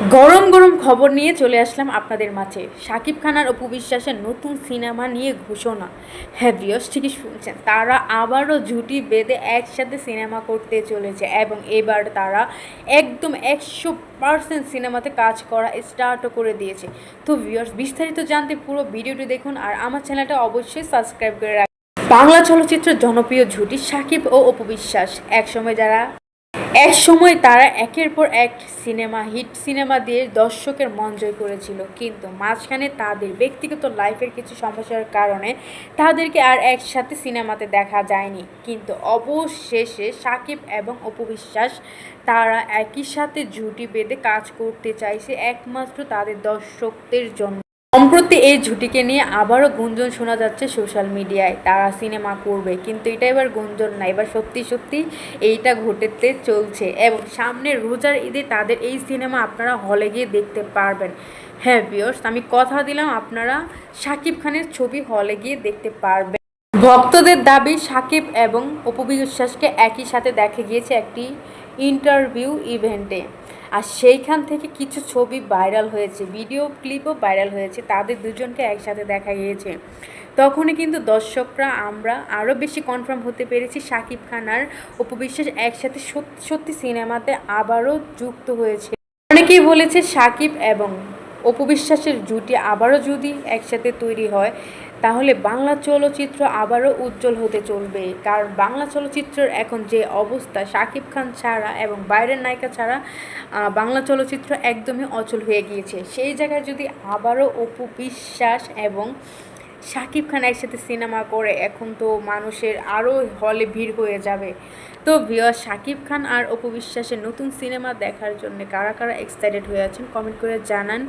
গরম গরম খবর নিয়ে চলে আসলাম আপনাদের মাঝে। শাকিব খান আর অপু বিশ্বাসের নতুন সিনেমা নিয়ে ঘোষণা। হ্যাঁ বিয়স ঠিকই শুনছেন। তারা আবারও জুটি বেঁধে একসাথে সিনেমা করতে চলেছে এবং এবার তারা একদম একশো পার্সেন্ট সিনেমাতে কাজ করা স্টার্টও করে দিয়েছে। তো ভিউয়ার্স, বিস্তারিত জানতে পুরো ভিডিওটি দেখুন আর আমার চ্যানেলটা অবশ্যই সাবস্ক্রাইব করে রাখুন। বাংলা চলচ্চিত্রের জনপ্রিয় জুটি সাকিব ও অপু বিশ্বাস। একসময় যারা এক সময় তারা একের পর এক সিনেমা, হিট সিনেমা দিয়ে দর্শকের মন জয় করেছিল। কিন্তু মাঝখানে তাদের ব্যক্তিগত লাইফের কিছু সমস্যার কারণে তাদেরকে আর একসাথে সিনেমাতে দেখা যায়নি। কিন্তু অবশেষে সাকিব এবং অপু বিশ্বাস তারা একই সাথে জুটি বেঁধে কাজ করতে চাইছে একমাত্র তাদের দর্শকদের জন্য। সম্প্রতি এই ঝুটিকে নিয়ে আবারও গুঞ্জন শোনা যাচ্ছে সোশ্যাল মিডিয়ায়। তারা সিনেমা করবে, কিন্তু এটা এবার গুঞ্জন না। এবার সত্যি সত্যি এইটা ঘটেতে চলছে এবং সামনে রোজার ঈদে তাদের এই সিনেমা আপনারা হলে গিয়ে দেখতে পারবেন। হ্যাঁ বিয়র্স আমি কথা দিলাম আপনারা শাকিব খানের ছবি হলে গিয়ে দেখতে পারবেন। ভক্তদের দাবি, সাকিব এবং অপবিশ্বাসকে একই সাথে দেখা গিয়েছে একটি ইন্টারভিউ ইভেন্টে। আর সেইখান থেকে কিছু ছবি ভাইরাল হয়েছে ভিডিও ক্লিপও ভাইরাল হয়েছে, তাদের দুজনকে একসাথে দেখা গিয়েছে। তখনই কিন্তু দর্শকরা আমরা আরও বেশি কনফার্ম হতে পেরেছি সাকিব খান আর উপবিশ্বাস একসাথে সত্যি সত্যি সিনেমাতে আবারও যুক্ত হয়েছে। অনেকেই বলেছে সাকিব এবং অপু বিশ্বাসের জুটি আবারও যদি একসাথে তৈরি হয়, তাহলে বাংলা চলচ্চিত্র আবারও উজ্জ্বল হতে চলবে। কারণ বাংলা চলচ্চিত্রের এখন যে অবস্থা, শাকিব খান ছাড়া এবং বাইরের নায়িকা ছাড়া বাংলা চলচ্চিত্র একদমই অচল হয়ে গিয়েছে। সেই জায়গায় যদি আবারও অপু বিশ্বাস এবং শাকিব খান একসাথে সিনেমা করে, এখন তো মানুষের আরও হলে ভিড় হয়ে যাবে। তো ভিওর শাকিব খান আর অপু বিশ্বাসের নতুন সিনেমা দেখার জন্য কারা কারা এক্সাইটেড হয়ে আছেন কমেন্ট করে জানান।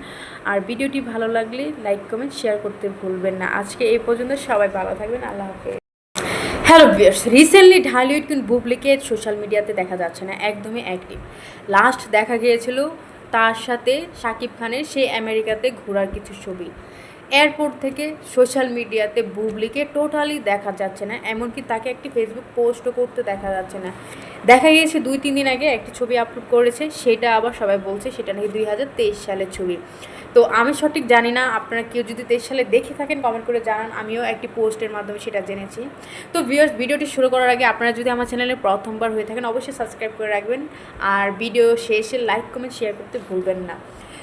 আর ভিডিওটি ভালো লাগলে লাইক কমেন্ট শেয়ার করতে ভুলবেন না। আজকে এই পর্যন্ত সবাই ভালো থাকবেন, আল্লাহ হাফেজ। হ্যালো ভিউয়ার্স রিসেন্টলি ঢালিউড কিন্তু বুবলিকে সোশ্যাল মিডিয়াতে দেখা যাচ্ছে না, একদমই অ্যাক্টিভ লাস্ট দেখা গিয়েছিল, তার সাথে শাকিব খানের সেই আমেরিকাতে ঘোরার কিছু ছবি। এয়ারপোর্ট থেকে সোশ্যাল মিডিয়াতে বুবলিকে টোটালি দেখা যাচ্ছে না, এমনকি তাকে একটি ফেসবুক পোস্টও করতে দেখা যাচ্ছে না। দেখা গিয়েছে দুই, তিন দিন আগে একটি ছবি আপলোড করেছে, সেটা আবার সবাই বলছে সেটা নাকি দুই হাজার তেইশ সালের ছবি। তো আমি সঠিক জানি না, আপনারা কেউ যদি তেইশ সালে দেখে থাকেন কমেন্ট করে জানান, আমিও একটি পোস্টের মাধ্যমে সেটা জেনেছি। তো ভিউয়ার্স ভিডিওটি শুরু করার আগে আপনারা যদি আমার চ্যানেলে প্রথমবার হয়ে থাকেন, অবশ্যই সাবস্ক্রাইব করে রাখবেন, আর ভিডিও শেষে লাইক কমেন্ট শেয়ার করতে ভুলবেন না।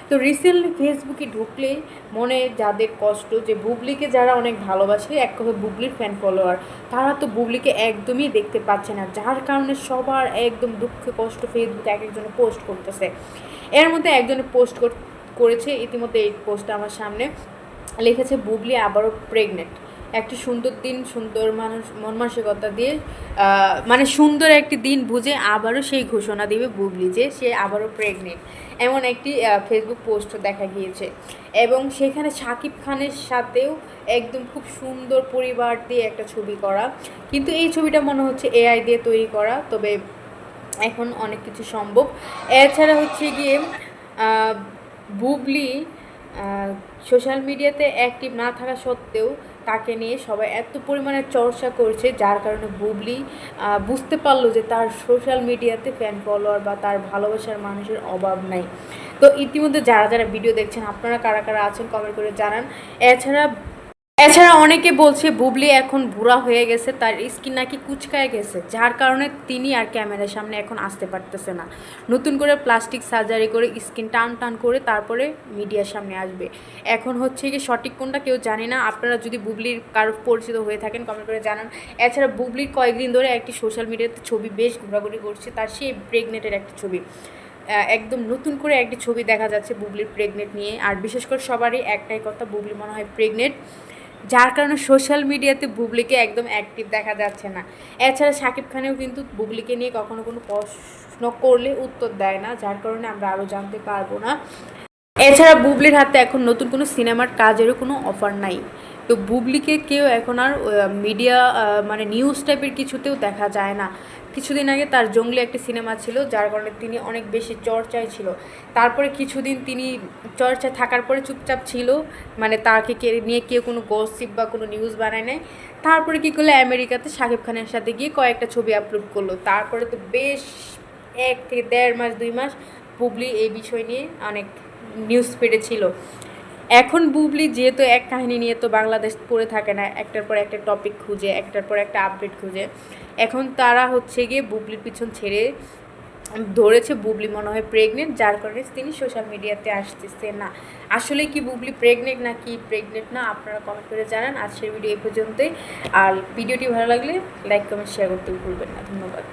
তো রিসেন্টলি ফেসবুকে ঢুকলে মনে যাদের কষ্ট যে বুবলিকে যারা অনেক ভালোবাসে, এক কথা বুবলির ফ্যান ফলোয়ার তারা তো বুবলিকে একদমই দেখতে পাচ্ছে না, যার কারণে সবার একদম দুঃখে কষ্ট ফেসবুকে এক একজনে পোস্ট করতেছে। এর মধ্যে একজনে পোস্ট করেছে, ইতিমধ্যে এই পোস্টটা আমার সামনে, লিখেছে, বুবলি আবারও প্রেগনেন্ট একটি সুন্দর দিন, সুন্দর মানুষ, মন মানসিকতা দিয়ে মানে সুন্দর একটি দিন বুঝে আবারও সেই ঘোষণা দিবে বুবলি যে সে আবারও প্রেগনেন্ট এমন একটি ফেসবুক পোস্ট দেখা গিয়েছে। এবং সেখানে শাকিব খানের সাথেও একদম খুব সুন্দর পরিবার দিয়ে একটা ছবি করা। কিন্তু এই ছবিটা মনে হচ্ছে এআই দিয়ে তৈরি করা, তবে এখন অনেক কিছু সম্ভব। এছাড়া হচ্ছে গিয়ে বুবলি সোশ্যাল মিডিয়াতে অ্যাক্টিভ না থাকা সত্ত্বেও তাকে নিয়ে সবাই এত পরিমাণে চর্চা করছে, যার কারণে বুবলি বুঝতে পারল যে তার সোশ্যাল মিডিয়াতে ফ্যান ফলোয়ার বা তার ভালোবাসার মানুষের অভাব নাই। তো ইতিমধ্যে যারা যারা ভিডিও দেখছেন, আপনারা কারা কারা আছেন কমেন্ট করে জানান। এছাড়া এছাড়া অনেকে বলছে বুবলি এখন বুড়া হয়ে গেছে, তার স্কিন নাকি কুচকায় গেছে, যার কারণে তিনি আর ক্যামেরার সামনে এখন আসতে পারতেছে না। নতুন করে প্লাস্টিক সার্জারি করে স্কিন টান টান করে তারপরে মিডিয়ার সামনে আসবে। এখন হচ্ছে কি সঠিক কোনটা কেউ জানে না। আপনারা যদি বুবলির কারও পরিচিত হয়ে থাকেন কমেন্ট করে জানান। এছাড়া বুবলির কয়েকদিন ধরে একটি সোশ্যাল মিডিয়াতে ছবি বেশ ঘোরাঘুরি করছে, তার সেই প্রেগনেন্টের একটি ছবি। একদম নতুন করে একটি ছবি দেখা যাচ্ছে বুবলির প্রেগনেন্ট নিয়ে। আর বিশেষ করে সবারই একটাই কথা, বুবলি মনে হয় প্রেগনেন্ট যার কারণে সোশ্যাল মিডিয়াতে বুবলিকে একদম অ্যাক্টিভ দেখা যাচ্ছে না। এছাড়া শাকিব খানেও কিন্তু বুবলিকে নিয়ে কখনো কোনো প্রশ্ন করলে উত্তর দেয় না, যার কারণে আমরা আরও জানতে পারব না। এছাড়া বুবলির হাতে এখন নতুন কোনো সিনেমার কাজেরও কোনো অফার নাই। তো বুবলিকে কেউ এখন আর মিডিয়া মানে নিউজ টাইপের কিছুতেও দেখা যায় না। কিছুদিন আগে তার জঙ্গলি একটি সিনেমা ছিল, যার কারণে তিনি অনেক বেশি চর্চায় ছিল। তারপরে কিছুদিন তিনি চর্চায় থাকার পরে চুপচাপ ছিল মানে তাকে কে, নিয়ে কেউ কোনো গসিপ বা কোনো নিউজ বানায় নেয় তারপরে কী করল? আমেরিকাতে শাকিব খানের সাথে গিয়ে কয়েকটা ছবি আপলোড করল। তারপরে তো বেশ এক থেকে দেড় মাস, দুই মাস বুবলি এই বিষয় নিয়ে অনেক নিউজ পেটেছিল এখন বুবলি যেহেতু এক কাহিনী নিয়ে তো বাংলাদেশ পড়ে থাকে না, একটার পর একটা টপিক খুঁজে, একটার পর একটা আপডেট খুঁজে। এখন তারা হচ্ছে গিয়ে বুবলির পিছন ছেড়ে ধরেছে, বুবলি মনে হয় প্রেগনেন্ট যার কারণে তিনি সোশ্যাল মিডিয়াতে আসতেছে না। আসলে কি বুবলি প্রেগনেন্ট না কি প্রেগনেন্ট না, আপনারা কমেন্ট করে জানান। আজকের ভিডিও এই পর্যন্তই। আর ভিডিওটি ভালো লাগলে লাইক কমেন্ট শেয়ার করতে ভুলবেন না। ধন্যবাদ।